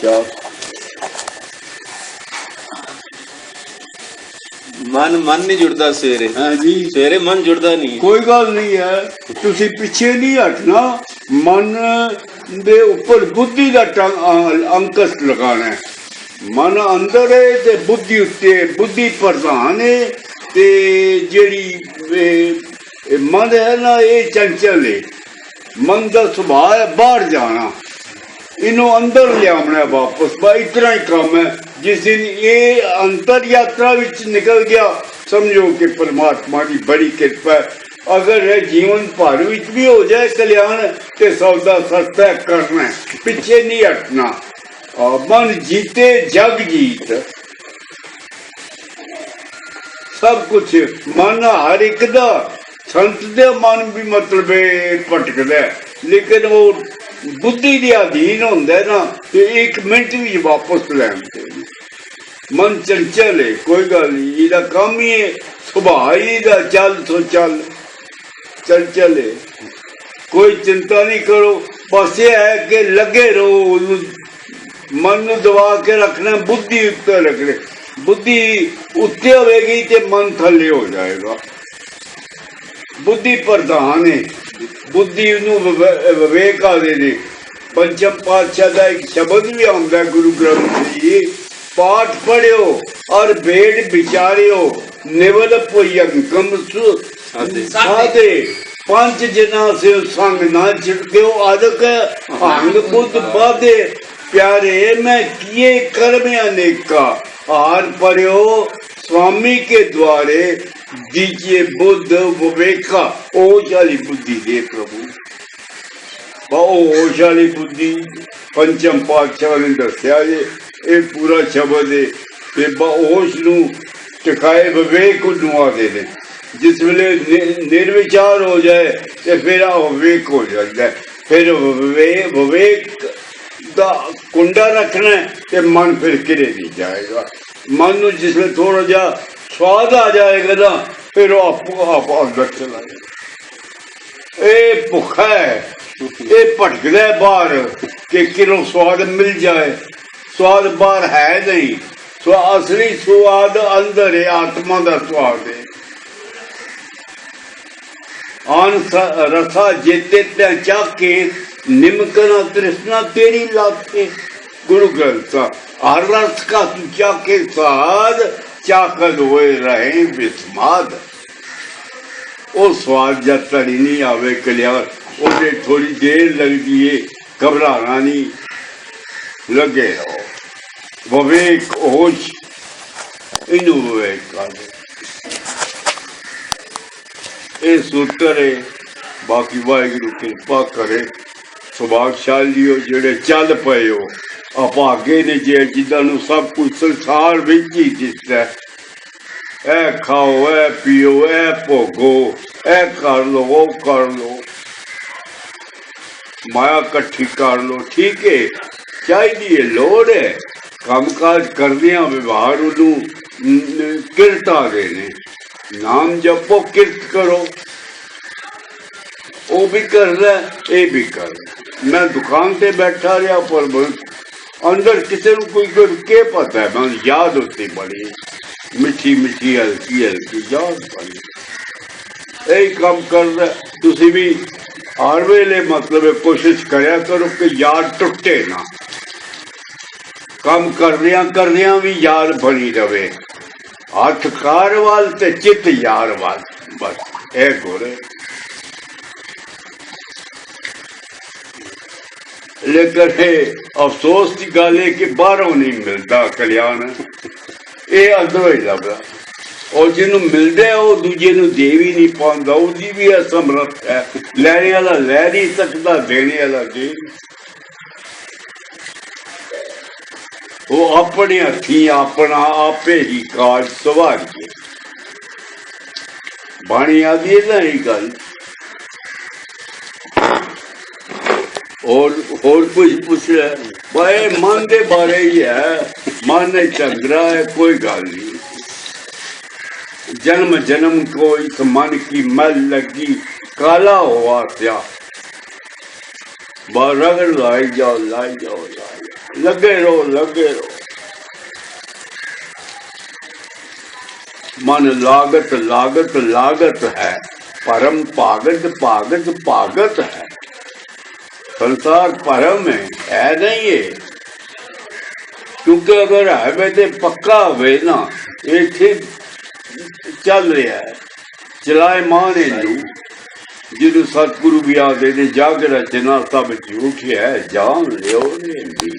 ਕਿਆ? ਮਨ ਮਨ ਨਹੀਂ ਜੁੜਦਾ ਸਵੇਰੇ। ਹਾਂ ਜੀ? ਸਵੇਰੇ ਮਨ ਜੁੜਦਾ ਨਹੀਂ। ਕੋਈ ਗੱਲ ਨਹੀਂ ਹੈ। ਤੁਸੀਂ ਪਿੱਛੇ ਨਹੀਂ ਹਟਣਾ। ਮਨ ਦੇ ਉੱਪਰ ਬੁੱਧੀ ਦਾ ਅੰਕਸ ਲਗਾਣਾ ਹੈ। ਮਨ ਅੰਦਰ ਹੈ ਤੇ ਬੁੱਧੀ ਉੱਤੇ। ਬੁੱਧੀ ਪ੍ਰਧਾਨ ਹੈ ਤੇ ਜਿਹੜੀ ਮਨ ਹੈ ਨਾ ਇਹ ਚੰਚਲ ਹੈ। ਮਨ ਦਾ ਸੁਭਾਅ ਹੈ ਬਾਹਰ ਜਾਣਾ। ਇਹਨੂੰ ਅੰਦਰ ਲਿਆਉਣਾ ਹੈ ਵਾਪਸ। ਬਾ, ਇਤਨਾ ਹੀ ਕੰਮ ਹੈ। ਜਿਸ ਦਿਨ ਇਹ ਅੰਤਰ ਯਾਤਰਾ ਵਿੱਚ ਨਿਕਲ ਗਿਆ, ਸਮਝੋ ਕਿ ਪਰਮਾਤਮਾ ਦੀ ਬੜੀ ਕਿਰਪਾ ਹੈ। ਅਗਰ ਇਹ ਜੀਵਨ ਭਰ ਵਿੱਚ ਵੀ ਹੋ ਜਾਏ ਕਲਿਆਣ, ਤੇ ਸੌਦਾ ਸਸਤਾ ਕਰਨਾ ਪਿੱਛੇ ਨਹੀਂ ਹਟਣਾ। ਮਨ ਜੀਤੇ ਜਗ ਜੀਤ। ਸਭ ਕੁਝ ਮਨ ਹਰ ਇੱਕ ਦਾ। ਸੰਤ ਦੇ ਮਨ ਵੀ ਮਤਲਬ ਭਟਕਦਾ ਲੇਕਿਨ ਉਹ ਬੁੱਧੀ ਦੇ ਅਧੀਨ ਹੁੰਦਾ ਨਾ, ਤੇ ਇੱਕ ਮਿੰਟ ਵੀ ਵਾਪਸ ਲੈਂਦੇ ਮਨ ਚੰਚਲ ਹੈ ਕੋਈ ਗੱਲ ਨਹੀਂ, ਇਹਦਾ ਕੰਮ ਹੀ ਹੈ ਸੁਭਾਅ ਹੀ ਦਾ ਚੱਲ ਸੋ ਚੱਲ। ਚੰਚਲ ਹੈ ਕੋਈ ਚਿੰਤਾ ਨਹੀਂ ਕਰੋ, ਬਸ ਇਹ ਹੈ ਕਿ ਲੱਗੇ ਰਹੋ ਮਨ ਨੂੰ ਦਬਾ ਕੇ ਰੱਖਣਾ, ਬੁੱਧੀ ਉੱਤੇ ਰੱਖਣਾ ਬੁੱਧੀ ਉੱਤੇ ਹੋਵੇਗੀ ਤੇ ਮਨ ਥੱਲੇ ਹੋ ਜਾਏਗਾ। ਬੁੱਧੀ ਪ੍ਰਧਾਨ ਹੈ ਬੁੱਧੀ ਨੂੰ ਵਿਵੇ- ਵਿਵੇਕ ਆਦੇ ਨੇ ਪੰਚਮ ਪਾਤਸ਼ਾਹ ਦਾ ਇੱਕ ਸ਼ਬਦ ਵੀ ਆਉਂਦਾ ਹੈ ਗੁਰੂ ਗ੍ਰੰਥ ਸਾਹਿਬ ਜੀ ਪਾਠ ਪੜਿਓ ਔਰ ਭੇਡ ਵਿਚਾਰਿਓ ਨਿਵਲ ਪੁਯੰਕਮ ਸੁ ਸਾਧੇ। ਸਾਧੇ ਪੰਜ ਜਨਾ ਸੇ ਸੰਗ ਨਾ ਛਿੜਕਿਓ ਆਦਕ ਭੰਗ ਬੁੱਧ ਬਾਦੇ ਪਿਆਰੇ ਮੈਂ ਕੀਏ ਕਰਮ ਅਨੇਕਾ ਹਾਰ ਪਰਿਓ स्वामी के द्वारे दीजिए बुद्ध विवेका ओशाली बुद्धि दे प्रभु ਉਹ ਹੋਸ਼ਾਲੀ ਬੁੱਧੀ ਪੰਚਮ ਪਾਤਸ਼ਾਹ ਨੇ ਦੱਸਿਆ ਜੇ ਇਹ ਪੂਰਾ ਸ਼ਬਦ ਹੈ ਤੇ ਹੋਸ਼ ਨੂੰ ਟਿਕਾਏ ਵਿਵੇਕ ਨੂੰ ਆਦੇ ਨੇ ਜਿਸ ਵੇਲੇ ਨਿ- ਨਿਰਵਿਚਾਰ ਹੋ ਜਾਏ ਤੇ ਫਿਰ ਆ ਵਿਵੇਕ ਹੋ ਜਾਂਦਾ ਹੈ। ਫਿਰ ਵਿਵੇ- ਵਿਵੇਕ ਦਾ ਕੁੰਡਾ ਰੱਖਣਾ ਹੈ ਤੇ ਮਨ ਫਿਰ ਕਿਰੇ ਨਹੀਂ ਜਾਏਗਾ ਮਨ ਨੂੰ ਜਿਸ ਵੇਲੇ ਥੋੜਾ ਜਿਹਾ ਸਵਾਦ ਆ ਜਾਏਗਾ ਨਾ ਫਿਰ ਉਹ ਆਪੋ ਆਪ ਅੰਦਰ ਚਲਾ ਜਾਏਗਾ ਇਹ ਭੁੱਖਾ ਹੈ ਇਹ ਭਟਕਦਾ ਬਾਹਰ ਕਿ ਕਿਰੋ ਸਵਾਦ ਮਿਲ ਜਾਏ। ਸਵਾਦ ਬਾਹਰ ਹੈ ਨਹੀਂ ਸੋ ਅਸਲੀ ਸਵਾਦ ਅੰਦਰ ਹੈ, ਆਤਮਾ ਦਾ ਸਵਾਦ ਹੈ। ਆਨ ਰਸਾ ਜੇਤੇ ਤੇ ਚਾਕੇ, ਨਿਮਕਣਾ ਤ੍ਰਿਸ਼ਨਾ ਤੇਰੀ ਲਾਕੇ। ਗੁਰੂ ਗ੍ਰੰਥ ਸਾਹਿਬ, ਹਰ ਰਸ ਕਾ ਤੂੰ ਚਾਕੇ ਸਾਧ, ਚਾਕਦ ਹੋਏ ਰਹੇ ਬਿਸਮਾਦ। ਉਹ ਸਵਾਦ ਜਦ ਤੜੀ ਨਹੀਂ ਆਵੇ ਕਲਿਆਣ ਉਹਦੇ ਥੋੜੀ ਦੇਰ ਲੱਗਦੀ ਏ, ਘਬਰਾਣਾ ਨਹੀਂ। ਲੱਗੇ ਰਹੋ। ਵਿਵੇਕ ਹੋਸ਼, ਇਹਨੂੰ ਵਿਵੇਕ ਕਹਿੰਦੇ ਇਹ ਸੂਤਰ ਹੈ ਬਾਕੀ ਵਾਹਿਗੁਰੂ ਕਿਰਪਾ ਕਰੇ। ਸੁਭਾਗਸ਼ਾਲੀਓ ਜਿਹੜੇ ਚੱਲ ਪਏ ਹੋ। ਅਭਾਗੇ ਨੇ ਜੇ ਜਿੱਦਾਂ ਨੂੰ ਸਭ ਕੁਝ ਸੰਸਾਰ ਵਿੱਚ ਹੀ ਦਿਸਦਾ ਇਹ ਖਾਓ ਇਹ ਪੀਓ ਇਹ ਭੋਗੋ ਇਹ ਕਰ ਲੋ ਉਹ ਕਰ ਲੋ ਮਾਇਆ ਇਕੱਠੀ ਕਰ ਲੋ ਠੀਕ ਹੈ ਚਾਹੀਦੀ ਹੈ ਲੋੜ ਹੈ ਕੰਮਕਾਜ ਕਰਦਿਆਂ ਵਿਵਹਾਰ ਉਹਨੂੰ ਨ- ਕਿਰਤ ਆ ਗਏ ਨੇ ਨਾਮ ਜਪੋ ਕਿਰਤ ਕਰੋ ਉਹ ਵੀ ਕਰਦਾ ਇਹ ਵੀ ਕਰਦਾ ਮੈਂ ਦੁਕਾਨ ਤੇ ਬੈਠਾ ਰਿਹਾ ਪਰ ਅੰਦਰ ਕਿਸੇ ਨੂੰ ਕੋਈ ਕੋਈ ਕੇ ਪਤਾ ਹੈ ਮੈਂ ਯਾਦ ਹੁੰਦੀ ਬੜੀ ਮਿੱਠੀ ਮਿੱਠੀ ਹਲਕੀ ਹਲਕੀ ਯਾਦ ਬੜੀ ਇਹ ਕੰਮ ਕਰਦਾ ਤੁਸੀਂ ਵੀ ਹਰ ਵੇਲੇ ਮਤਲਬ ਹੈ ਕੋਸ਼ਿਸ਼ ਕਰਿਆ ਕਰੋ ਕਿ ਯਾਦ ਟੁੱਟੇ ਨਾ। ਕੰਮ ਕਰਦਿਆਂ ਕਰਦਿਆਂ ਵੀ ਯਾਦ ਬਣੀ ਰਵੇ। ਹੱਥ ਕਾਰ ਵੱਲ ਤੇ ਚਿੱਤ ਯਾਰ ਵੱਲ। ਬਸ, ਇਹ ਗੋਰੇ ਲੇਕਿਨ ਇਹ ਅਫਸੋਸ ਦੀ ਗੱਲ ਹੈ ਕਿ ਬਾਹਰੋਂ ਨਹੀਂ ਮਿਲਦਾ ਕਲਿਆਣ। ਇਹ ਅੰਦਰੋਂ ਲੱਭਦਾ ਉਹ ਜਿਹਨੂੰ ਮਿਲਦਾ ਉਹ ਦੂਜੇ ਨੂੰ ਦੇ ਵੀ ਨਹੀਂ ਪਾਉਂਦਾ। ਉਹਦੀ ਵੀ ਅਸਮਰੱਥ ਹੈ। ਲੈਣੇ ਵਾਲਾ ਲੈ ਨਹੀਂ ਸਕਦਾ, ਦੇਣੇ ਵਾਲਾ ਦੇ ਉਹ ਆਪਣੇ ਹੱਥੀਂ ਆਪਣਾ ਆਪੇ ਹੀ ਕਾਜ ਸਵਾਰੀਏ। ਬਾਣੀ ਆਦੀ ਹੈ ਨਾ ਇਹ ਗੱਲ। ਹੋਰ ਹੋਰ ਕੁਝ ਪੁੱਛ ਰਿਹਾ ਬਾਏ ਮਨ ਦੇ ਬਾਰੇ ਹੀ ਹੈ। मन चल रहा है, कोई गाल नहीं। जन्म जन्म को इस मन की मल लगी, काला हुआ क्या? रगड़ लाई जाओ लाई जाओ लाई जाओ। लगे रहो लगे रहो। मन लागत लागत लागत है। परम पागत पागत पागत है। संसार परम है है नहीं है ਕਿਉਂਕਿ ਅਗਰ ਹੈ ਤੇ ਪੱਕਾ ਹੋਵੇ ਨਾ, ਇੱਥੇ ਚੱਲ ਰਿਹਾ ਹੈ। ਚਲਾਏ ਮਾਨ ਇਹਨੂੰ। ਜਿਹਨੂੰ ਸਤਿਗੁਰੂ ਵੀ ਆਦੇ ਨੇ ਜਾਗ ਰਚਨਾ ਸਭ ਝੂਠ ਹੈ, ਜਾਣ ਲਿਓ ਨੇ ਵੀ